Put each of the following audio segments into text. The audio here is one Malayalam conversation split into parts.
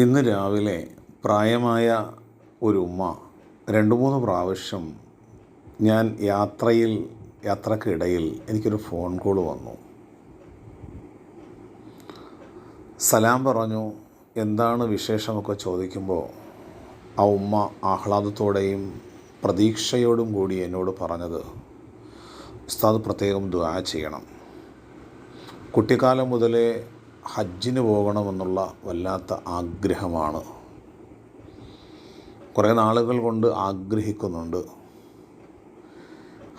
ഇന്ന് രാവിലെ പ്രായമായ ഒരു ഉമ്മ രണ്ട് മൂന്ന് പ്രാവശ്യം ഞാൻ യാത്രയിൽ യാത്രക്കിടയിൽ എനിക്കൊരു ഫോൺ കോൾ വന്നു. സലാം പറഞ്ഞു എന്താണ് വിശേഷമൊക്കെ? ചോദിക്കുമ്പോൾ ആ ഉമ്മ ആഹ്ലാദത്തോടെയും പ്രതീക്ഷയോടും കൂടി എന്നോട് പറഞ്ഞത് ഉസ്താദ് പ്രത്യേകം ദുആ ചെയ്യണം. കുട്ടിക്കാലം മുതലേ ഹജ്ജിന് പോകണമെന്നുള്ള വല്ലാത്ത ആഗ്രഹമാണ്. കുറേ നാളുകൾ കൊണ്ട് ആഗ്രഹിക്കുന്നുണ്ട്.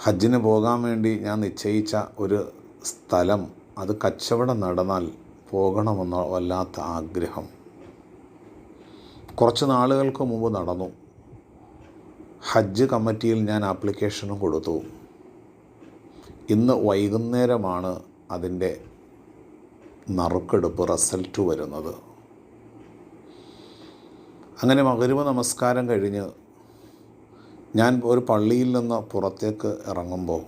ഹജ്ജിന് പോകാൻ വേണ്ടി ഞാൻ നിശ്ചയിച്ച ഒരു സ്ഥലം അത് കച്ചവടം നടന്നാൽ പോകണമെന്ന വല്ലാത്ത ആഗ്രഹം. കുറച്ച് നാളുകൾക്ക് മുമ്പ് നടന്നു. ഹജ്ജ് കമ്മിറ്റിയിൽ ഞാൻ ആപ്ലിക്കേഷനും കൊടുത്തു. ഇന്ന് വൈകുന്നേരമാണ് അതിന്റെ നറുക്കെടുപ്പ് റിസൾട്ട് വരുന്നത്. അങ്ങനെ മകരുവ നമസ്കാരം കഴിഞ്ഞ് ഞാൻ ഒരു പള്ളിയിൽ നിന്ന് പുറത്തേക്ക് ഇറങ്ങുമ്പോൾ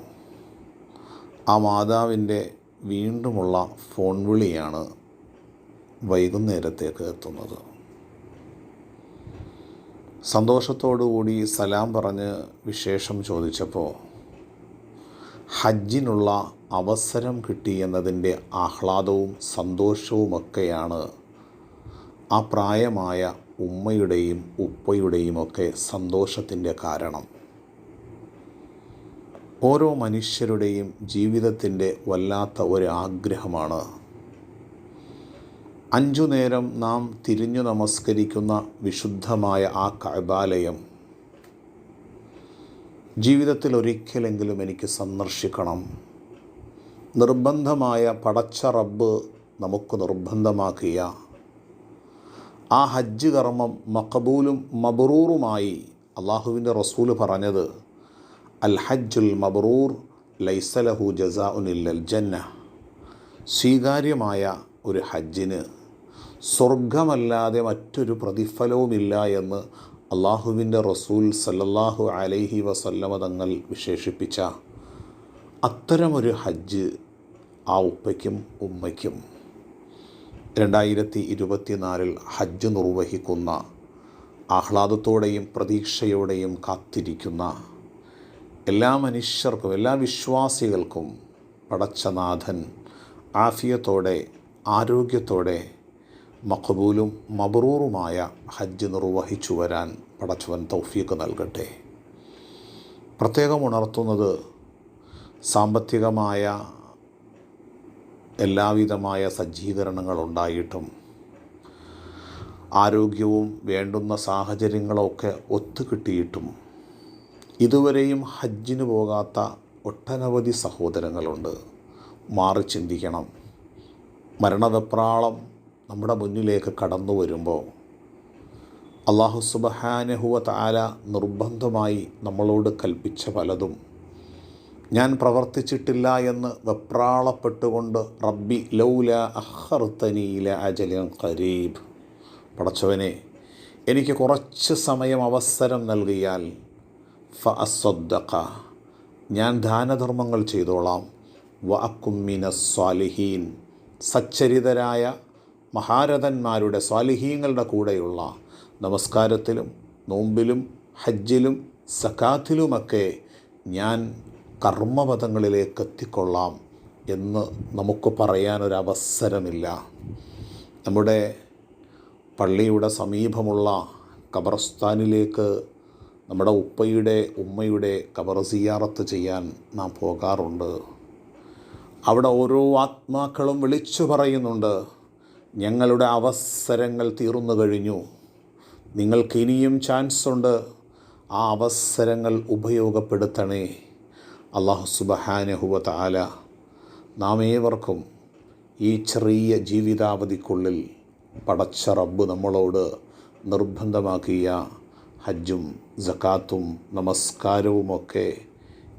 ആ മാതാവിന്റെ വീണ്ടുമുള്ള ഫോൺ വിളിയാണ് വൈകുന്നേരത്തേക്ക് എത്തുന്നത്. സന്തോഷത്തോടുകൂടി സലാം പറഞ്ഞ് വിശേഷം ചോദിച്ചപ്പോൾ ഹജ്ജിനുള്ള അവസരം കിട്ടി എന്നതിന്റെ ആഹ്ലാദവും സന്തോഷവുമൊക്കെയാണ്. ആ പ്രായമായ ഉമ്മയുടെയും ഉപ്പയുടെയും ഒക്കെ സന്തോഷത്തിന്റെ കാരണം. ഓരോ മനുഷ്യരുടെയും ജീവിതത്തിന്റെ വല്ലാത്ത ഒരു ആഗ്രഹമാണ് അഞ്ചു നേരം നാം തിരിഞ്ഞു നമസ്കരിക്കുന്ന വിശുദ്ധമായ ആ കബാലയം ജീവിതത്തിൽ ഒരിക്കലെങ്കിലും എനിക്ക് സന്ദർശിക്കണം. നിർബന്ധമായ പടച്ച റബ്ബ് നമുക്ക് നിർബന്ധമാക്കിയ. ആ ഹജ്ജ് കർമ്മം മക്കബൂലും മബറൂറുമായി അള്ളാഹുവിന്റെ റസൂൽ പറഞ്ഞത് അൽ ഹജ്ജുൽ മബറൂർ ലൈസലഹു ജസാ ഉനില്ലൽ ജന്ന സ്വീകാര്യമായ ഒരു ഹജ്ജിന് സ്വർഗമല്ലാതെ മറ്റൊരു പ്രതിഫലവുമില്ല എന്ന് അള്ളാഹുവിന്റെ റസൂൽ സല്ലല്ലാഹു അലൈഹി വസല്ലമ തങ്ങൾ വിശേഷിപ്പിച്ച. അത്തരമൊരു ഹജ്ജ് ആ ഉപ്പയ്ക്കും ഉമ്മയ്ക്കും രണ്ടായിരത്തി ഇരുപത്തിനാലിൽ ഹജ്ജ് നിർവഹിക്കുന്ന ആഹ്ലാദത്തോടെയും പ്രതീക്ഷയോടെയും കാത്തിരിക്കുന്ന എല്ലാ മനുഷ്യർക്കും എല്ലാ വിശ്വാസികൾക്കും പടച്ചനാഥൻ ആഫിയത്തോടെ ആരോഗ്യത്തോടെ മഖബൂലും മബറൂറുമായ ഹജ്ജ് നിർവഹിച്ചു വരാൻ പടച്ചവൻ തൗഫീക്ക് നൽകട്ടെ. പ്രത്യേകം ഉണർത്തുന്നത് സാമ്പത്തികമായ എല്ലാവിധമായ സജ്ജീകരണങ്ങളുണ്ടായിട്ടും ആരോഗ്യവും വേണ്ടുന്ന സാഹചര്യങ്ങളൊക്കെ ഒത്തുകിട്ടിയിട്ടും ഇതുവരെയും ഹജ്ജിന് പോകാത്ത ഒട്ടനവധി സഹോദരങ്ങളുണ്ട്. മാറി ചിന്തിക്കണം. മരണവെപ്രാളം നമ്മുടെ മുന്നിലേക്ക് കടന്നു വരുമ്പോൾ അള്ളാഹു സുബഹാനഹുവ താല നിർബന്ധമായി നമ്മളോട് കൽപ്പിച്ച പലതും ഞാൻ പ്രവർത്തിച്ചിട്ടില്ല എന്ന് വെപ്രാളപ്പെട്ടുകൊണ്ട് റബ്ബി ലൗല അഹർത്തനീല അജലൻ ഖരീബ്. പടച്ചവനെ എനിക്ക് കുറച്ച് സമയം അവസരം നൽകിയാൽ ഫ അസ്വദ്ദഖ ഞാൻ ദാനധർമ്മങ്ങൾ ചെയ്തോളാം. വ അക്കുമ്മിന സ്വാലിഹീൻ സച്ചരിതരായ മഹാരഥന്മാരുടെ സ്വാലിഹീങ്ങളുടെ കൂടെയുള്ള നമസ്കാരത്തിലും നോമ്പിലും ഹജ്ജിലും സക്കാത്തിലുമൊക്കെ ഞാൻ കർമ്മപഥങ്ങളിലേക്ക് എത്തിക്കൊള്ളാം എന്ന് നമുക്ക് പറയാനൊരവസരമില്ല. നമ്മുടെ പള്ളിയുടെ സമീപമുള്ള കബറസ്ഥാനിലേക്ക് നമ്മുടെ ഉപ്പയുടെ ഉമ്മയുടെ കബർ സിയാറത്ത് ചെയ്യാൻ നാം പോകാറുണ്ട്. അവിടെ ഓരോ ആത്മാക്കളും വിളിച്ചു പറയുന്നുണ്ട് ഞങ്ങളുടെ അവസരങ്ങൾ തീർന്നു കഴിഞ്ഞു. നിങ്ങൾക്കിനിയും ചാൻസ് ഉണ്ട്. ആ അവസരങ്ങൾ ഉപയോഗപ്പെടുത്തണേ. അള്ളാഹു സുബഹാനഹുവ താല നാം ഏവർക്കും ഈ ചെറിയ ജീവിതാവധിക്കുള്ളിൽ പടച്ച റബ്ബ് നമ്മളോട് നിർബന്ധമാക്കിയ ഹജ്ജും ജക്കാത്തും നമസ്കാരവുമൊക്കെ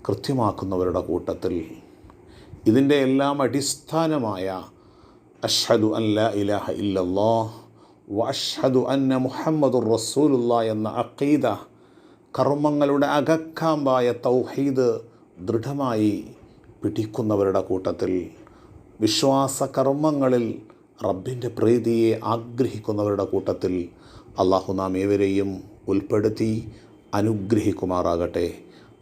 കൃത്യമാക്കുന്നവരുടെ കൂട്ടത്തിൽ. ഇതിന്റെ എല്ലാം അടിസ്ഥാനമായ അഷ്ഹദു അല്ല ഇലാഹ ഇല്ലല്ലോ വഷദു അന്ന മുഹമ്മദുർ റസൂലുള്ള എന്ന അക്കീദ കർമ്മങ്ങളുടെ അകക്കാമ്പായ തൗഹീദ് ദൃഢമായി പിടിക്കുന്നവരുടെ കൂട്ടത്തിൽ വിശ്വാസ കർമ്മങ്ങളിൽ റബ്ബിന്റെ പ്രീതിയെ ആഗ്രഹിക്കുന്നവരുടെ കൂട്ടത്തിൽ അള്ളാഹു നാം ഏവരെയും ഉൾപ്പെടുത്തി അനുഗ്രഹിക്കുമാറാകട്ടെ.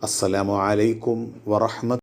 അസ്സലാമു അലൈക്കും വറഹ്മ